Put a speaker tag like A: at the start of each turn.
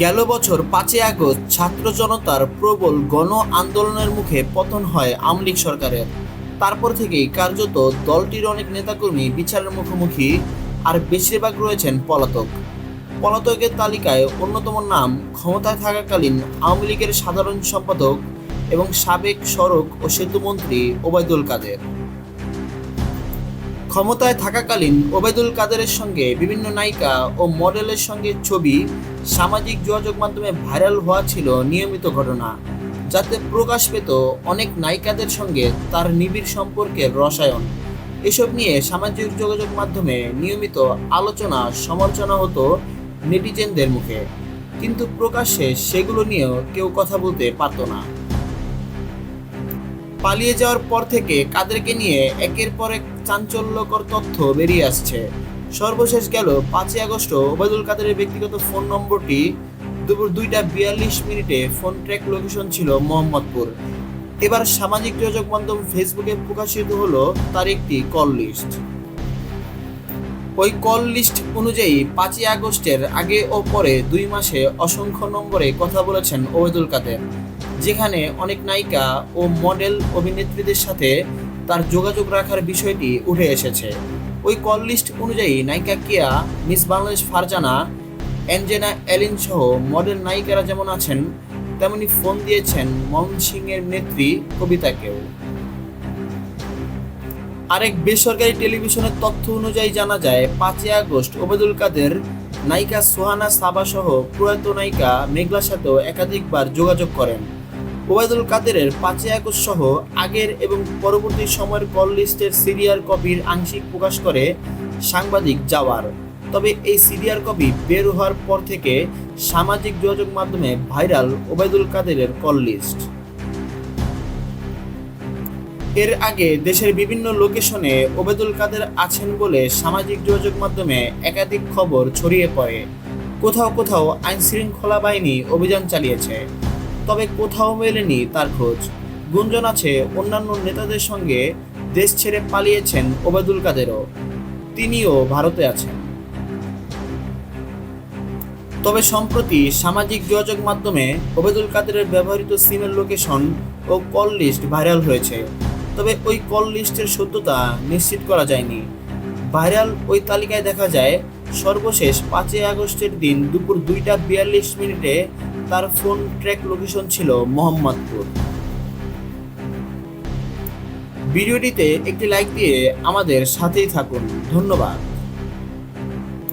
A: গেল বছর পাঁচই আগস্ট ছাত্র জনতার প্রবল গণ আন্দোলনের মুখে পতন হয় আওয়ামী লীগ সরকারের। তারপর থেকেই কার্যত দলটির অনেক নেতাকর্মী বিচারের মুখোমুখি আর বেশিরভাগ রয়েছেন পলাতক। পলাতকের তালিকায় অন্যতম নাম ক্ষমতায় থাকাকালীন আওয়ামী লীগের সাধারণ সম্পাদক এবং সাবেক সড়ক ও সেতু মন্ত্রী ওবায়দুল কাদের। ক্ষমতায় থাকাকালীন ওবায়দুল কাদেরের সঙ্গে বিভিন্ন নায়িকা ও মডেলের সঙ্গে ছবি, সামাজিক যোগাযোগ মাধ্যমে ভাইরাল হওয়া ছিল নিয়মিত ঘটনা, যাতে প্রকাশ পেত অনেক নায়িকাদের সঙ্গে তার নিবিড় সম্পর্কের রসায়ন। এসব নিয়ে সামাজিক যোগাযোগ মাধ্যমে নিয়মিত আলোচনা, সমালোচনা হতো নেটিজেনদের মুখে। কিন্তু প্রকাশ্যে সেগুলো নিয়েও কেউ কথা বলতে পারতো না। পালিয়ে যাওয়ার পর থেকে কাদেরকে নিয়ে একের পর এক চাঞ্চল্যকর তথ্য বেরিয়ে আসছে। সর্বশেষ গেল পাঁচই আগস্ট, ওবায়দুল কাদেরের ব্যক্তিগত ফোন নম্বরটি দুপুর দুইটা বিয়াল্লিশ মিনিটে ফোন ট্র্যাক লোকেশন ছিল মোহাম্মদপুর। এবার সামাজিক যোগাযোগ মাধ্যম ফেসবুকে প্রকাশিত হলো তার একটি কল লিস্ট। ওই কল লিস্ট অনুযায়ী পাঁচই আগস্টের আগে ও পরে দুই মাসে অসংখ্য নম্বরে কথা বলেছেন ওবেদুল কাদের, যেখানে অনেক নায়িকা ও মডেল অভিনেত্রীদের সাথে তার যোগাযোগ রাখার বিষয়টি উঠে এসেছে। ওই কল লিস্ট অনুযায়ী নায়িকা কিয়া, মিস বাংলাদেশ ফারজানা, অ্যাঞ্জেনা অ্যালিন সহ মডেল নায়িকারা যেমন আছেন, তেমনি ফোন দিয়েছেন ময়মনসিংহের নেত্রী কবিতাকেও। আরেক বেসরকারি টেলিভিশনের তথ্য অনুযায়ী জানা যায়, পাঁচই আগস্ট ওবেদুল কাদের, নায়িকা সোহানা সাবা সহ প্রয়াত নায়িকা মেঘলার সাথেও একাধিকবার যোগাযোগ করেন। ওবায়দুল কাদেরের পাঁচই আগস্ট সহ আগের এবং পরবর্তী সময়ের কল লিস্টের সিরিয়ার কপির আংশিক প্রকাশ করে সাংবাদিক জাওয়ার। তবে এই সিরিয়ার কপি বের হওয়ার পর থেকে সামাজিক যোগাযোগ মাধ্যমে ভাইরাল ওবায়দুল কাদেরের কল লিস্ট। এর আগে দেশের বিভিন্ন লোকেশনে ওবেদুল কাদের আছেন বলে সামাজিক যোগাযোগ মাধ্যমে একাধিক খবর ছড়িয়ে পড়ে। কোথাও কোথাও আইন শৃঙ্খলা বাহিনী অভিযান চালিয়েছে। তবে কোথাও মেলেনি তার খোঁজ। গুঞ্জন আছে অন্যান্য নেতাদের সঙ্গে দেশ ছেড়ে পালিয়েছেন ওবেদুল কাদেরও। তিনিও ভারতে আছেন। তবে সম্প্রতি সামাজিক যোগাযোগ মাধ্যমে ওবেদুল কাদেরের ব্যবহৃত সিমের লোকেশন ও কল লিস্ট ভাইরাল হয়েছে। তবে ওই কল লিস্টের সত্যতা নিশ্চিত করা যায়নি। ভাইরাল ওই তালিকায় দেখা যায়, সর্বশেষ পাঁচই আগস্টের দিন দুপুর দুইটা বিয়াল্লিশ মিনিটে তার ফোন ট্র্যাক লোকেশন ছিল মোহাম্মদপুর। ভিডিওটিতে একটি লাইক দিয়ে আমাদের সাথেই থাকুন। ধন্যবাদ।